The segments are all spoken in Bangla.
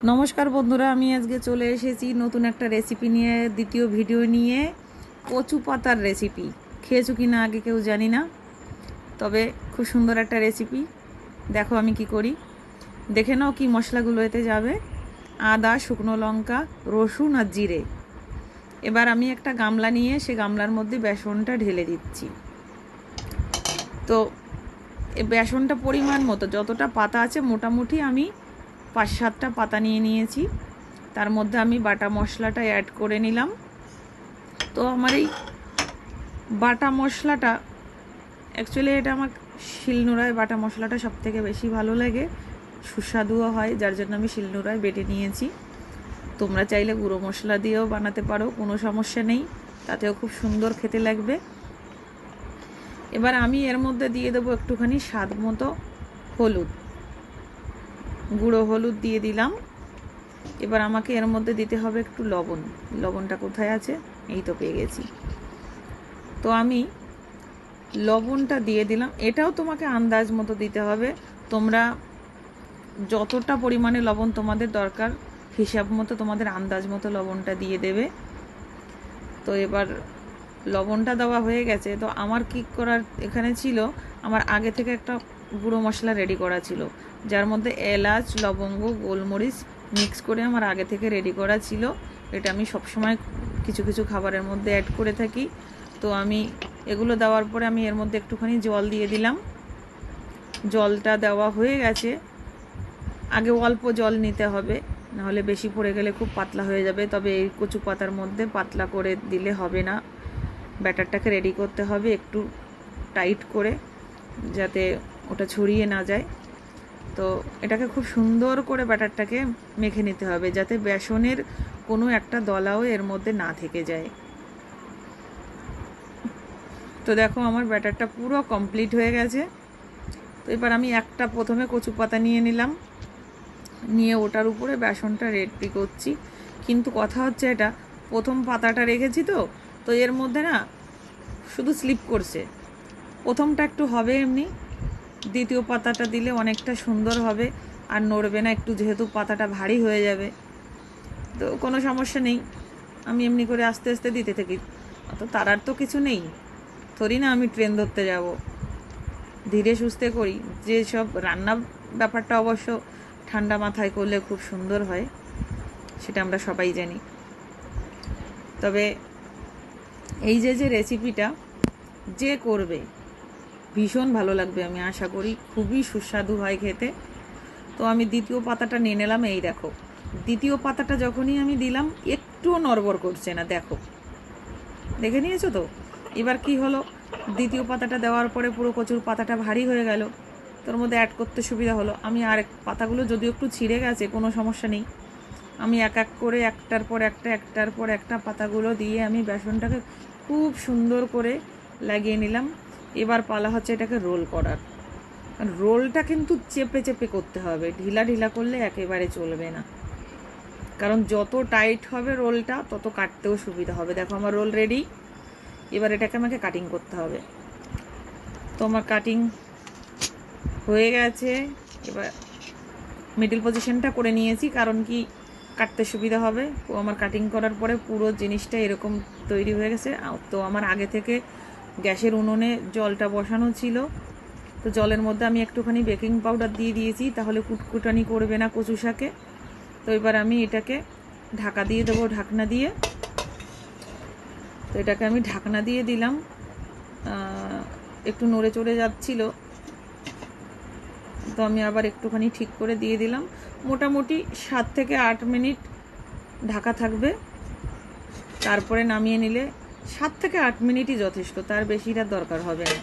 নমস্কার বন্ধুরা, আমি আজকে চলে এসেছি নতুন একটা রেসিপি নিয়ে, দ্বিতীয় ভিডিও নিয়ে, কচু পাতার রেসিপি খেয়েছো কি না আগে কেউ জানি না, তবে খুব সুন্দর একটা রেসিপি দেখো আমি কি করি। দেখে নাও কি মশলাগুলো এতে যাবে। আদা, শুকনো লঙ্কা, রসুন আর জিরে। এবার আমি একটা গামলা নিয়ে, সে গামলার মধ্যে বেসনটা ঢেলে দিচ্ছি। তো বেসনটা পরিমাণ মতো, যতটা পাতা আছে মোটামুটি আমি পাঁচ সাতটা পাতা নিয়ে নিয়েছি। তার মধ্যে আমি বাটা মশলাটা অ্যাড করে নিলাম। তো আমার এই বাটা মশলাটা অ্যাকচুয়ালি এটা আমার শিলনোড়ায় বাটা মশলাটা সব থেকে বেশি ভালো লাগে। সুস্বাদুও হয়, যার জন্য আমি শিলনোড়ায় বেটে নিয়েছি। তোমরা চাইলে গুঁড়ো মশলা দিয়েও বানাতে পারো, কোনো সমস্যা নেই। তাতেও খুব সুন্দর খেতে লাগবে। এবার আমি এর মধ্যে দিয়ে দেবো একটুখানি স্বাদ মতো হলুদ। গুঁড়ো, হলুদ দিয়ে দিলাম। এবার আমাকে এর মধ্যে দিতে হবে একটু লবণ। লবণটা কোথায় আছে? এই তো পেয়ে গেছি। তো আমি লবণটা দিয়ে দিলাম। এটাও তোমাকে আন্দাজ মতো দিতে হবে। তোমরা যতটা পরিমাণে লবণ তোমাদের দরকার, হিসাব মতো তোমাদের আন্দাজ মতো লবণটা দিয়ে দেবে। তো এবার লবণটা দেওয়া হয়ে গেছে। তো আমার কি করার এখানে ছিল? আমার আগে থেকে একটা গুঁড়ো মশলা রেডি করা ছিল। যার মধ্যে এলাচ, লবঙ্গ, গোলমরিচ মিক্স করে আমার আগে থেকে রেডি করা ছিল। এটা আমি সবসময় কিছু কিছু খাবারের মধ্যে অ্যাড করে থাকি। তো আমি এগুলো দেওয়ার পরে আমি এর মধ্যে একটুখানি জল দিয়ে দিলাম। জলটা দেওয়া হয়ে গেছে। আগে অল্প জল নিতে হবে, নাহলে বেশি পড়ে গেলে খুব পাতলা হয়ে যাবে। তবে এই কচু পাতার মধ্যে পাতলা করে দিলে হবে না। ব্যাটারটাকে রেডি করতে হবে একটু টাইট করে, যাতে ওটা ছড়িয়ে না যায়। তো এটাকে খুব সুন্দর করে ব্যাটারটাকে মেখে নিতে হবে যাতে বেসনের কোনো একটা দলাও এর মধ্যে না থেকে যায়। তো দেখো আমার ব্যাটারটা পুরো কমপ্লিট হয়ে গেছে। তো এবার আমি একটা প্রথমে কচু পাতা নিয়ে নিলাম। নিয়ে ওটার উপরে বেসনটা রেডি করছি। কিন্তু কথা হচ্ছে এটা, প্রথম পাতাটা রেখেছি তো তো এর মধ্যে না শুধু স্লিপ করছে। প্রথমটা একটু হবে এমনি। দ্বিতীয় পাতাটা দিলে অনেকটা সুন্দর হবে, আর নড়বে না, একটু যেহেতু পাতাটা ভারী হয়ে যাবে। তো কোনো সমস্যা নেই, আমি এমনি করে আস্তে আস্তে দিতে থাকি। অত তারার তো কিছু নেই, থরি না আমি ট্রেন ধরতে যাব। ধীরে সুস্থে করি, যে সব রান্না ব্যাপারটা অবশ্য ঠান্ডা মাথায় করলে খুব সুন্দর হয়, সেটা আমরা সবাই জানি। তবে এই যে যে রেসিপিটা যে করবে ভীষণ ভালো লাগবে, আমি আশা করি। খুবই সুস্বাদু হয় খেতে। তো আমি দ্বিতীয় পাতাটা নিয়ে নিলাম, এই দেখো। দ্বিতীয় পাতাটা যখনই আমি দিলাম একটুও নড়বড় করছে না, দেখো। দেখে নিয়েছো তো? এবার কি হলো? দ্বিতীয় পাতাটা দেওয়ার পরে পুরো কচুর পাতাটা ভারী হয়ে গেল। তোর মধ্যে অ্যাড করতে সুবিধা হলো। আমি আর পাতাগুলো যদিও একটু ছিঁড়ে গেছে, কোনো সমস্যা নেই। আমি এক এক করে একটার পর একটা, একটার পর একটা পাতাগুলো দিয়ে আমি বেসনটাকে খুব সুন্দর করে লাগিয়ে নিলাম। এবার পালা হচ্ছে এটাকে রোল করার। রোলটা কিন্তু চেপে চেপে করতে হবে। ঢিলা ঢিলা করলে একেবারে চলবে না। কারণ যত টাইট হবে রোলটা তত কাটতেও সুবিধা হবে। দেখো আমার রোল রেডি এবার এটাকে আমাকে কাটিং করতে হবে। তো আমার কাটিং হয়ে গেছে। এবার মিডিল পজিশনটা করে নিয়েছি, কারণ কি কাটতে সুবিধা হবে। আমার কাটিং করার পরে পুরো জিনিসটা এরকম তৈরি হয়ে গেছে। তো আমার আগে থেকে গ্যাসের উনুনে জলটা বসানো ছিল। তো জলের মধ্যে আমি একটুখানি বেকিং পাউডার দিয়ে দিয়েছি, তাহলে কুটকুটানি করবে না কচু শাকে। তো এবার আমি এটাকে ঢাকা দিয়ে দেবো, ঢাকনা দিয়ে। তো এটাকে আমি ঢাকনা দিয়ে দিলাম। একটু নড়ে চড়ে যাচ্ছিল। তো আমি আবার একটুখানি ঠিক করে দিয়ে দিলাম। মোটামুটি সাত থেকে আট মিনিট ঢাকা থাকবে। তারপরে নামিয়ে নিলে সাত থেকে আট মিনিটই যথেষ্ট, তার বেশিটা দরকার হবে না।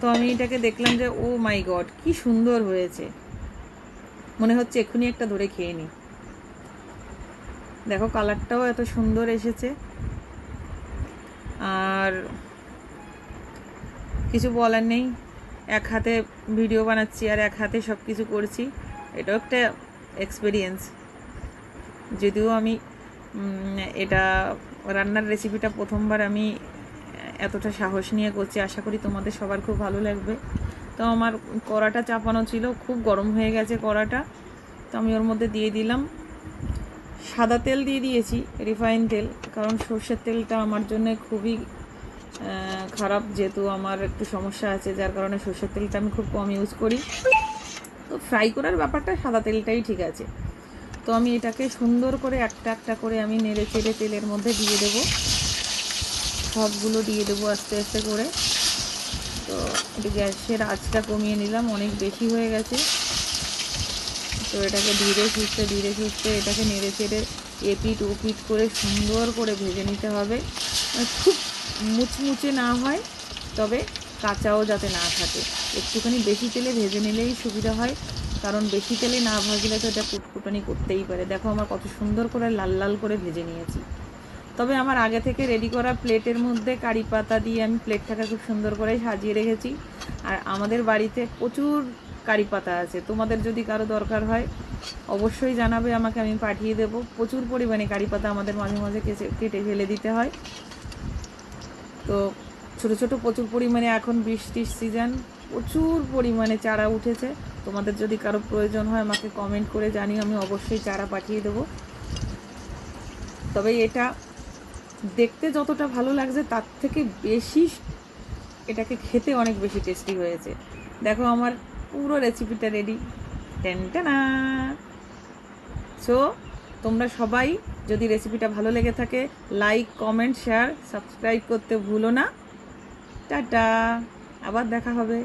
তো আমি এটাকে দেখলাম যে, ও মাই গড, কি সুন্দর হয়েছে। মনে হচ্ছে এক্ষুনি একটা ধরে খেয়ে নিই দেখো, কালারটাও এত সুন্দর এসেছে। আর কিছু বলার নেই, এক হাতে ভিডিও বানাচ্ছি আর এক হাতে সব কিছু করছি। এটাও একটা এক্সপিরিয়েন্স যদিও আমি এটা রান্নার রেসিপিটা প্রথমবার আমি এতটা সাহস নিয়ে করছি। আশা করি তোমাদের সবার খুব ভালো লাগবে। তো আমার কড়াটা চাপানো ছিল, খুব গরম হয়ে গেছে কড়াটা। তো আমি ওর মধ্যে দিয়ে দিলাম। সাদা তেল দিয়ে দিয়েছি রিফাইন তেল, কারণ সর্ষের তেলটা আমার জন্য খুবই খারাপ, যেহেতু আমার একটু সমস্যা আছে, যার কারণে সর্ষের তেলটা আমি খুব কম ইউজ করি। তো ফ্রাই করার ব্যাপারটা সাদা তেলটাই ঠিক আছে। তো আমি এটাকে সুন্দর করে একটা একটা করে আমি নেড়ে চেড়ে তেলের মধ্যে দিয়ে দেবো। সবগুলো দিয়ে দেবো আস্তে আস্তে করে। তো গ্যাসের আঁচটা কমিয়ে নিলাম, অনেক বেশি হয়ে গেছে। তো এটাকে ধীরে সুস্থে ধীরে সুস্থে এটাকে নেড়ে চেড়ে এপিট ওপিট করে সুন্দর করে ভেজে নিতে হবে। মানে খুব মুচমুচে না হয়, তবে কাঁচাও যাতে না থাকে। একটুখানি বেশি তেলে ভেজে নিলেই সুবিধা হয়। কারণ বেশি তেলে না ভাজলে তো এটা কুটকুটানি করতেই পারে। দেখো আমার কত সুন্দর করে লাল লাল করে ভেজে নিয়েছি। তবে আমার আগে থেকে রেডি করা প্লেটের মধ্যে কারি পাতা দিয়ে আমি প্লেটটাকে খুব সুন্দর করে সাজিয়ে রেখেছি। আর আমাদের বাড়িতে প্রচুর কারি পাতা আছে। তোমাদের যদি কারও দরকার হয়, অবশ্যই জানাবে, আমাকে আমি পাঠিয়ে দেবো। প্রচুর পরিমাণে কারি পাতা আমাদের মাঝে মাঝে কেটে ফেলে দিতে হয়। তো ছোট ছোট প্রচুর পরিমাণে এখন বৃষ্টির সিজন প্রচুর পরিমাণে চারা উঠেছে। তোমাদের যদি কারও প্রয়োজন হয় আমাকে কমেন্ট করে জানিও, আমি অবশ্যই চারা পাঠিয়ে দেবো। তবে এটা দেখতে যতটা ভালো লাগছে, তার থেকে বেশি এটাকে খেতে অনেক বেশি টেস্টি হয়েছে। দেখো আমার পুরো রেসিপিটা রেডি টেনটানা সো তোমরা সবাই যদি রেসিপিটা ভালো লেগে থাকে লাইক কমেন্ট শেয়ার সাবস্ক্রাইব করতে ভুলো না। টাটা। আবার দেখা হবে।